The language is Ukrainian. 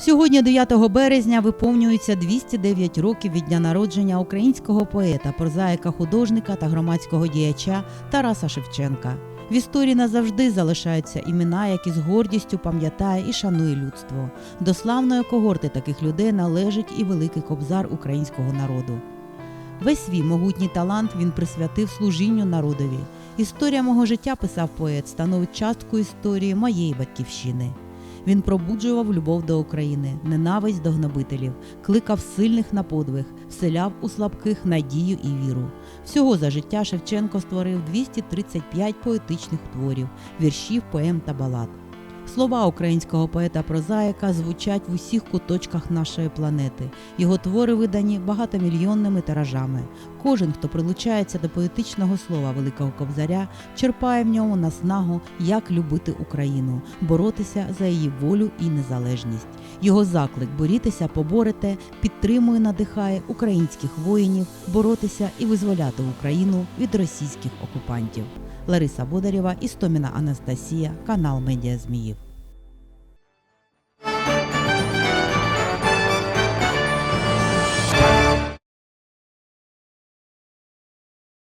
Сьогодні, 9 березня, виповнюється 209 років від дня народження українського поета, прозаїка, художника та громадського діяча Тараса Шевченка. В історії назавжди залишаються імена, які з гордістю пам'ятає і шанує людство. До славної когорти таких людей належить і великий кобзар українського народу. Весь свій могутній талант він присвятив служінню народові. Історія мого життя, писав поет, становить частку історії моєї батьківщини. Він пробуджував любов до України, ненависть до гнобителів, кликав сильних на подвиг, вселяв у слабких надію і віру. Всього за життя Шевченко створив 235 поетичних творів, віршів, поем та балад. Слова українського поета-прозаїка звучать в усіх куточках нашої планети. Його твори видані багатомільйонними тиражами. Кожен, хто прилучається до поетичного слова Великого Кобзаря, черпає в ньому наснагу, як любити Україну, боротися за її волю і незалежність. Його заклик борітеся, поборете, підтримує, надихає українських воїнів боротися і визволяти Україну від російських окупантів. Лариса Бодарєва, Істоміна Анастасія, канал Медіа Зміїв.